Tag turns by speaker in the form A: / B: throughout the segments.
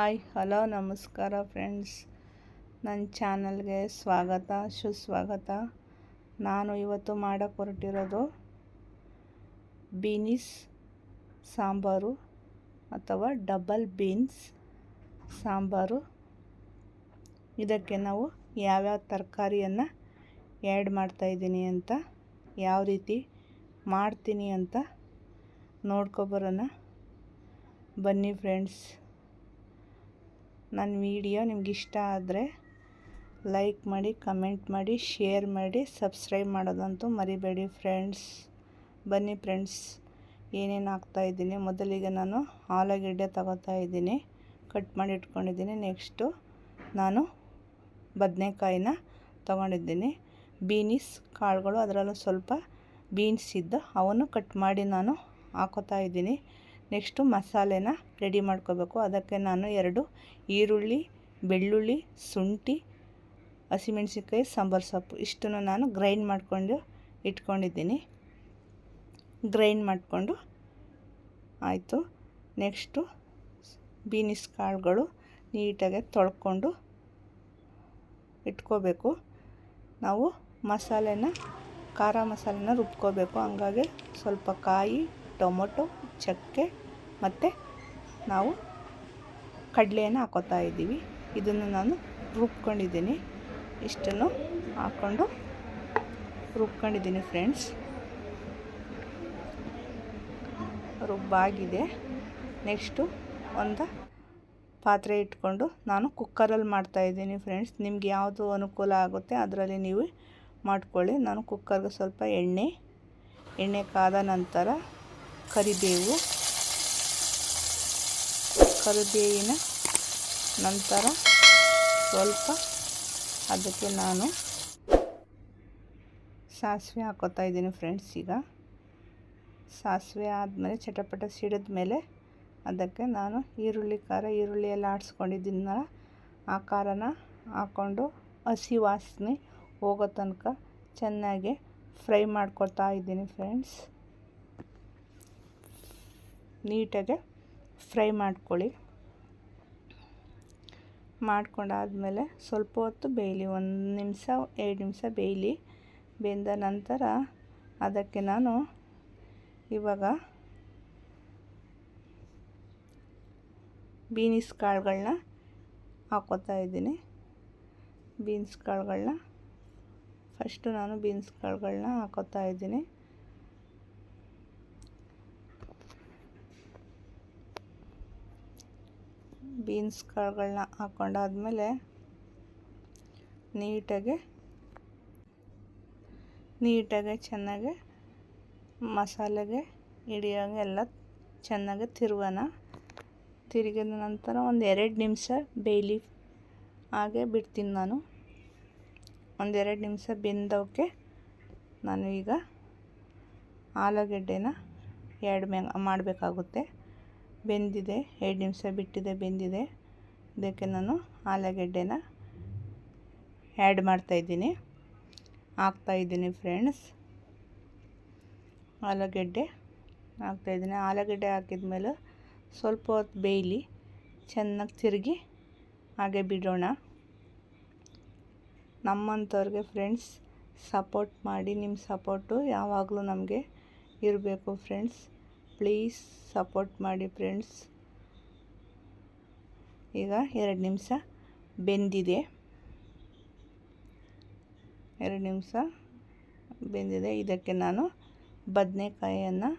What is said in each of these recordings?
A: Hi, hello, ನಮಸ್ಕಾರ friends. ನನ್ನ ಚಾನಲ್ಗೆ ಸ್ವಾಗತ, ಸುಸ್ವಾಗತ. ನಾನು ಇವತ್ತು ಮಾಡೋಕ್ಕೆ ಹೊರಟಿರೋದು ಬೀನಿಸ್, ಸಾಂಬಾರು ಅಥವಾ ಡಬಲ್ ಬೀನ್ಸ್, ಸಾಂಬಾರು. ಇದಕ್ಕೆ ನಾವು ಯಾವ್ಯಾವ ತರಕಾರಿಯನ್ನು ಆ್ಯಡ್ ಮಾಡ್ತಾಯಿದ್ದೀನಿ ಅಂತ, ಯಾವ ರೀತಿ ಮಾಡ್ತೀನಿ ಅಂತ ನೋಡ್ಕೊಬರೋಣ. ಬನ್ನಿ ಫ್ರೆಂಡ್ಸ್. ನನ್ನ ವಿಡಿಯೋ ನಿಮ್ಗೆ ಇಷ್ಟ ಆದರೆ ಲೈಕ್ ಮಾಡಿ, ಕಮೆಂಟ್ ಮಾಡಿ, ಶೇರ್ ಮಾಡಿ, ಸಬ್ಸ್ಕ್ರೈಬ್ ಮಾಡೋದಂತೂ ಮರಿಬೇಡಿ ಫ್ರೆಂಡ್ಸ್. ಬನ್ನಿ ಫ್ರೆಂಡ್ಸ್, ಏನೇನು ಹಾಕ್ತಾಯಿದ್ದೀನಿ ಮೊದಲಿಗೆ ನಾನು ಆಲೂಗೆಡ್ಡೆ ತಗೋತಾ ಇದ್ದೀನಿ. ಕಟ್ ಮಾಡಿ ಇಟ್ಕೊಂಡಿದ್ದೀನಿ. ನೆಕ್ಸ್ಟು ನಾನು ಬದನೆಕಾಯಿನ ತೊಗೊಂಡಿದ್ದೀನಿ. ಬೀನಿಸ್, ಕಾಳುಗಳು, ಅದರಲ್ಲೂ ಸ್ವಲ್ಪ ಬೀನ್ಸ್ ಇದ್ದು ಅವನ್ನು ಕಟ್ ಮಾಡಿ ನಾನು ಹಾಕೋತಾ ಇದ್ದೀನಿ. ನೆಕ್ಸ್ಟು ಮಸಾಲೆನ ರೆಡಿ ಮಾಡ್ಕೋಬೇಕು. ಅದಕ್ಕೆ ನಾನು ಎರಡು ಈರುಳ್ಳಿ, ಬೆಳ್ಳುಳ್ಳಿ, ಶುಂಠಿ, ಹಸಿಮೆಣ್ಸಿನ್ಕಾಯಿ, ಸಾಂಬಾರು ಸೊಪ್ಪು ಇಷ್ಟನ್ನು ನಾನು ಗ್ರೈಂಡ್ ಮಾಡಿಕೊಂಡು ಇಟ್ಕೊಂಡಿದ್ದೀನಿ. ಗ್ರೈಂಡ್ ಮಾಡಿಕೊಂಡು ಆಯಿತು. ನೆಕ್ಸ್ಟು ಬೀನಿಸ್ ಕಾಳುಗಳು ನೀಟಾಗಿ ತೊಳ್ಕೊಂಡು ಇಟ್ಕೋಬೇಕು. ನಾವು ಮಸಾಲೆನ, ಖಾರ ಮಸಾಲೆನ ರುಬ್ಕೋಬೇಕು. ಹಂಗಾಗಿ ಸ್ವಲ್ಪ ಕಾಯಿ ಟೊಮೊಟೊ, ಚಕ್ಕೆ ಮತ್ತು ನಾವು ಕಡಲೆಯನ್ನು ಹಾಕೋತಾ ಇದ್ದೀವಿ. ಇದನ್ನು ನಾನು ರುಬ್ಕೊಂಡಿದ್ದೀನಿ. ಇಷ್ಟನ್ನು ಹಾಕ್ಕೊಂಡು ರುಬ್ಕೊಂಡಿದ್ದೀನಿ ಫ್ರೆಂಡ್ಸ್. ರುಬ್ಬಾಗಿದೆ. ನೆಕ್ಸ್ಟು ಒಂದು ಪಾತ್ರೆ ಇಟ್ಕೊಂಡು ನಾನು ಕುಕ್ಕರಲ್ಲಿ ಮಾಡ್ತಾಯಿದ್ದೀನಿ ಫ್ರೆಂಡ್ಸ್. ನಿಮ್ಗೆ ಯಾವುದು ಅನುಕೂಲ ಆಗುತ್ತೆ ಅದರಲ್ಲಿ ನೀವು ಮಾಡ್ಕೊಳ್ಳಿ. ನಾನು ಕುಕ್ಕರ್ಗೆ ಸ್ವಲ್ಪ ಎಣ್ಣೆ ಎಣ್ಣೆ ಕಾದ ನಂತರ ಕರಿಬೇವು, ಕರಿಬೇವಿನ ನಂತರ ಸ್ವಲ್ಪ ಅದಕ್ಕೆ ನಾನು ಸಾಸಿವೆ ಹಾಕೋತಾ ಇದ್ದೀನಿ ಫ್ರೆಂಡ್ಸ್ ಈಗ. ಸಾಸಿವೆ ಆದಮೇಲೆ ಚಟಪಟ ಸಿಡಿದ ಮೇಲೆ ಅದಕ್ಕೆ ನಾನು ಈರುಳ್ಳಿ ಖಾರ, ಈರುಳ್ಳಿ ಎಲ್ಲ ಆಡಿಸ್ಕೊಂಡಿದ್ದೀನಲ್ಲ ಆ ಖಾರನ ಹಾಕ್ಕೊಂಡು ಹಸಿ ವಾಸನೆ ಹೋಗೋ ತನಕ ಚೆನ್ನಾಗಿ ಫ್ರೈ ಮಾಡ್ಕೊತಾ ಇದ್ದೀನಿ ಫ್ರೆಂಡ್ಸ್. ನೀಟಾಗಿ ಫ್ರೈ ಮಾಡ್ಕೊಳ್ಳಿ. ಮಾಡ್ಕೊಂಡಾದಮೇಲೆ ಸ್ವಲ್ಪ ಹೊತ್ತು ಬೇಯಲಿ, ಒಂದು ನಿಮಿಷ, ಎರಡು ನಿಮಿಷ ಬೇಯಲಿ. ಬೆಂದ ನಂತರ ಅದಕ್ಕೆ ನಾನು ಇವಾಗ ಬೀನಿಸ್ ಕಾಳುಗಳನ್ನ ಹಾಕೋತಾ ಇದ್ದೀನಿ. ಬೀನ್ಸ್ ಕಾಳುಗಳನ್ನ ಫಸ್ಟು ನಾನು ಬೀನ್ಸ್ ಕಾಳುಗಳನ್ನ ಹಾಕೋತಾ ಇದ್ದೀನಿ. ಬೀನ್ಸ್ ಕಾಳುಗಳನ್ನ ಹಾಕ್ಕೊಂಡಾದ್ಮೇಲೆ ನೀಟಾಗೆ ನೀಟಾಗೆ ಚೆನ್ನಾಗೆ ಮಸಾಲೆಗೆ ಹಿಡಿಯೋಂಗೆ ಎಲ್ಲ ಚೆನ್ನಾಗೆ ತಿರುವನ ತಿರುಗಿದ ನಂತರ ಒಂದು ಎರಡು ನಿಮಿಷ ಬೇಯಲಿ. ಹಾಗೆ ಬಿಡ್ತೀನಿ ನಾನು. ಒಂದೆರಡು ನಿಮಿಷ ಬೆಂದವಕ್ಕೆ ನಾನು ಈಗ ಆಲೂಗೆಡ್ಡೆನ ಎರಡು ಮೆ ಮಾಡಬೇಕಾಗುತ್ತೆ. ಬೆಂದಿದೆ, ಎರಡು ನಿಮಿಷ ಬಿಟ್ಟಿದೆ, ಬೆಂದಿದೆ. ಇದಕ್ಕೆ ನಾನು ಆಲೂಗೆಡ್ಡೆನ ಆ್ಯಡ್ ಮಾಡ್ತಾಯಿದ್ದೀನಿ ಹಾಕ್ತಾಯಿದ್ದೀನಿ ಫ್ರೆಂಡ್ಸ್ ಆಲೂಗೆಡ್ಡೆ ಹಾಕ್ತಾಯಿದ್ದೀನಿ ಆಲೂಗೆಡ್ಡೆ ಹಾಕಿದ ಮೇಲೆ ಸ್ವಲ್ಪ ಹೊತ್ತು ಬೇಯಲಿ, ಚೆನ್ನಾಗಿ ತಿರುಗಿ ಹಾಗೆ ಬಿಡೋಣ. ನಮ್ಮಂಥವ್ರಿಗೆ ಫ್ರೆಂಡ್ಸ್ ಸಪೋರ್ಟ್ ಮಾಡಿ ನಿಮ್ಮ ಸಪೋರ್ಟು ಯಾವಾಗಲೂ ನಮಗೆ ಇರಬೇಕು ಫ್ರೆಂಡ್ಸ್ ಪ್ಲೀಸ್ ಸಪೋರ್ಟ್ ಮಾಡಿ ಫ್ರೆಂಡ್ಸ್ ಈಗ ಎರಡು ನಿಮಿಷ ಬೆಂದಿದೆ. ಎರಡು ನಿಮಿಷ ಬೆಂದಿದೆ. ಇದಕ್ಕೆ ನಾನು ಬದನೆಕಾಯಿಯನ್ನು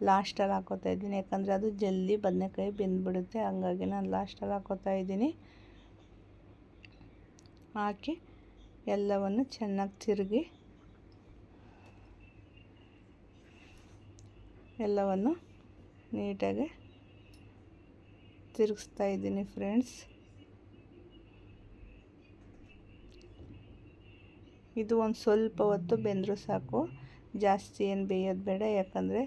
A: ಲಾಸ್ಟಲ್ಲಿ ಹಾಕೋತಾ ಇದ್ದೀನಿ. ಯಾಕಂದರೆ ಅದು ಜಲ್ದಿ ಬದನೆಕಾಯಿ ಬೆಂದ್ಬಿಡುತ್ತೆ. ಹಂಗಾಗಿ ನಾನು ಲಾಸ್ಟಲ್ಲಿ ಹಾಕೋತಾ ಇದ್ದೀನಿ. ಹಾಕಿ ಎಲ್ಲವನ್ನು ಚೆನ್ನಾಗಿ ತಿರುಗಿ ಎಲ್ಲವನ್ನು ನೀಟಾಗಿ ತಿರುಗಿಸ್ತಾ ಇದ್ದೀನಿ ಫ್ರೆಂಡ್ಸ್. ಇದು ಒಂದು ಸ್ವಲ್ಪ ಹೊತ್ತು ಬೆಂದರೂ ಸಾಕು. ಜಾಸ್ತಿ ಏನು ಬೇಯೋದು ಬೇಡ, ಯಾಕಂದರೆ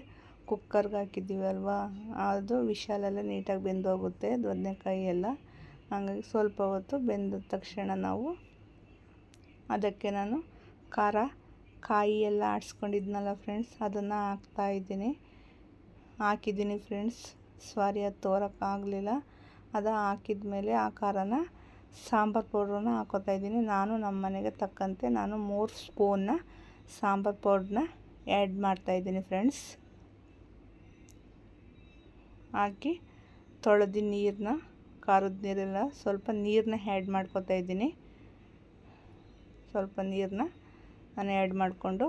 A: ಕುಕ್ಕರ್ಗೆ ಹಾಕಿದ್ದೀವಲ್ವಾ? ಅದು ವಿಶಾಲೆಲ್ಲ ನೀಟಾಗಿ ಬೆಂದೋಗುತ್ತೆ ಬದನೆಕಾಯಿ ಎಲ್ಲ. ಹಾಗಾಗಿ ಸ್ವಲ್ಪ ಹೊತ್ತು ಬೆಂದ ತಕ್ಷಣ ನಾವು ಅದಕ್ಕೆ ನಾನು ಖಾರ ಕಾಯಿ ಎಲ್ಲ ಆಡಿಸ್ಕೊಂಡಿದ್ನಲ್ಲ ಫ್ರೆಂಡ್ಸ್, ಅದನ್ನು ಹಾಕ್ತಾಯಿದ್ದೀನಿ ಹಾಕಿದ್ದೀನಿ ಫ್ರೆಂಡ್ಸ್. ಸ್ವಾರಿ ಅದು ತೋರೋಕ್ಕಾಗಲಿಲ್ಲ. ಅದು ಹಾಕಿದ ಮೇಲೆ ಆ ಖಾರನ ಸಾಂಬಾರು ಪೌಡ್ರನ್ನ ಹಾಕೋತಾ ಇದ್ದೀನಿ. ನಾನು ನಮ್ಮ ಮನೆಗೆ ತಕ್ಕಂತೆ ನಾನು ಮೂರು ಸ್ಪೂನ್ನ ಸಾಂಬಾರು ಪೌಡ್ರನ್ನ ಆ್ಯಡ್ ಮಾಡ್ತಾಯಿದ್ದೀನಿ ಫ್ರೆಂಡ್ಸ್. ಹಾಕಿ ತೊಳೆದು ನೀರನ್ನ, ಖಾರದ ನೀರೆಲ್ಲ ಸ್ವಲ್ಪ ನೀರನ್ನ ಆ್ಯಡ್ ಮಾಡ್ಕೊತಾ ಇದ್ದೀನಿ. ಸ್ವಲ್ಪ ನೀರನ್ನ ನಾನು ಆ್ಯಡ್ ಮಾಡಿಕೊಂಡು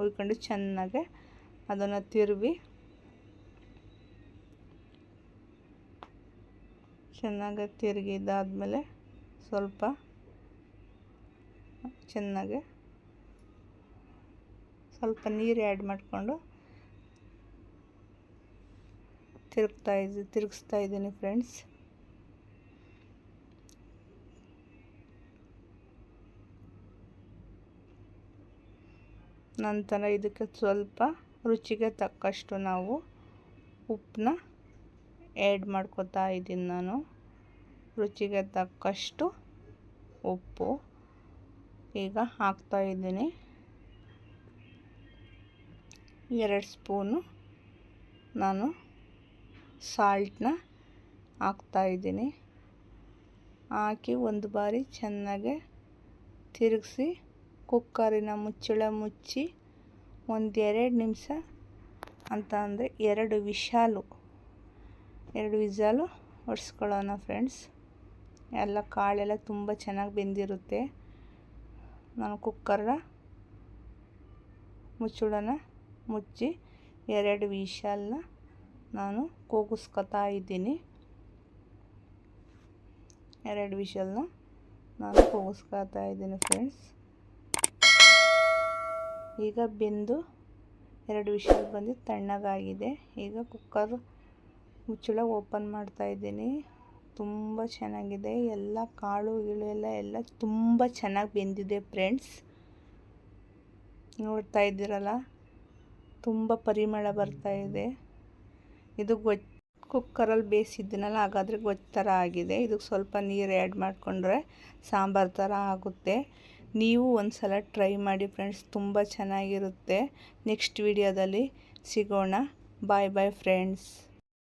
A: ಉಯ್ಕೊಂಡು ಚೆನ್ನಾಗೆ ಅದನ್ನು ತಿರುವಿ ಚೆನ್ನಾಗಿ ತಿರುಗಿದಾದ್ಮೇಲೆ ಸ್ವಲ್ಪ ಚೆನ್ನಾಗಿ ಸ್ವಲ್ಪ ನೀರು ಆ್ಯಡ್ ಮಾಡಿಕೊಂಡು ತಿರುಗ್ತಾ ಇದ್ದೀನಿ ತಿರುಗಿಸ್ತಾ ಇದ್ದೀನಿ ಫ್ರೆಂಡ್ಸ್ ನಂತರ ಇದಕ್ಕೆ ಸ್ವಲ್ಪ ರುಚಿಗೆ ತಕ್ಕಷ್ಟು ನಾವು ಉಪ್ಪನ್ನ ಆ್ಯಡ್ ಮಾಡ್ಕೊತಾ ಇದ್ದೀನಿ ನಾನು. ರುಚಿಗೆ ತಕ್ಕಷ್ಟು ಉಪ್ಪು. ಈಗ ಹಾಕ್ತಾ ಇದ್ದೀನಿ. ಎರಡು ಸ್ಪೂನು ನಾನು ಸಾಲ್ಟನ್ನ ಹಾಕ್ತಾಯಿದ್ದೀನಿ ಹಾಕಿ ಒಂದು ಬಾರಿ ಚೆನ್ನಾಗೆ ತಿರುಗಿಸಿ ಕುಕ್ಕರಿನ ಮುಚ್ಚಳ ಮುಚ್ಚಿ ಒಂದು ಎರಡು ನಿಮಿಷ ಅಂತ ಅಂದರೆ ಎರಡು ವಿಶಾಲು, ಎರಡು ವಿಸಾಲು ಒಡ್ಸ್ಕೊಳ್ಳೋಣ ಫ್ರೆಂಡ್ಸ್. ಎಲ್ಲ ಕಾಳೆಲ್ಲ ತುಂಬ ಚೆನ್ನಾಗಿ ಬೆಂದಿರುತ್ತೆ. ನಾನು ಕುಕ್ಕರ್ನ ಮುಚ್ಚಳನ ಮುಚ್ಚಿ ಎರಡು ವಿಶಾಲನ್ನ ನಾನು ಕೂಗಿಸ್ಕೊತಾ ಇದ್ದೀನಿ. ಎರಡು ವಿಷಲ್ನ ನಾನು ಕೂಗಿಸ್ಕೊತಾ ಇದ್ದೀನಿ ಫ್ರೆಂಡ್ಸ್. ಈಗ ಬೆಂದು ಎರಡು ವಿಷಲ್ ಬಂದು ತಣ್ಣಗಾಗಿದೆ. ಈಗ ಕುಕ್ಕರ್ ಮುಚ್ಚಳ ಓಪನ್ ಮಾಡ್ತಾ ಇದ್ದೀನಿ. ತುಂಬ ಚೆನ್ನಾಗಿದೆ. ಎಲ್ಲ ಕಾಳು ಗೀಳು ಎಲ್ಲ ಎಲ್ಲ ತುಂಬ ಚೆನ್ನಾಗಿ ಬೆಂದಿದೆ ಫ್ರೆಂಡ್ಸ್ ನೋಡ್ತಾ ಇದ್ದೀರಲ್ಲ? ತುಂಬ ಪರಿಮಳ ಬರ್ತಾ ಇದೆ. ಇದು ಗೊಜ್ಜು ಕುಕ್ಕರಲ್ಲಿ ಬೇಯಿಸಿದ್ದೀನಲ್ಲ, ಹಾಗಾದರೆ ಥರ ಆಗಿದೆ. ಇದಕ್ಕೆ ಸ್ವಲ್ಪ ನೀರು ಆ್ಯಡ್ ಮಾಡಿಕೊಂಡ್ರೆ ಸಾಂಬಾರು ಥರ ಆಗುತ್ತೆ. ನೀವು ಒಂದು ಸಲ ಟ್ರೈ ಮಾಡಿ ಫ್ರೆಂಡ್ಸ್ ತುಂಬ ಚೆನ್ನಾಗಿರುತ್ತೆ. ನೆಕ್ಸ್ಟ್ ವಿಡಿಯೋದಲ್ಲಿ ಸಿಗೋಣ. ಬಾಯ್ ಬಾಯ್ ಫ್ರೆಂಡ್ಸ್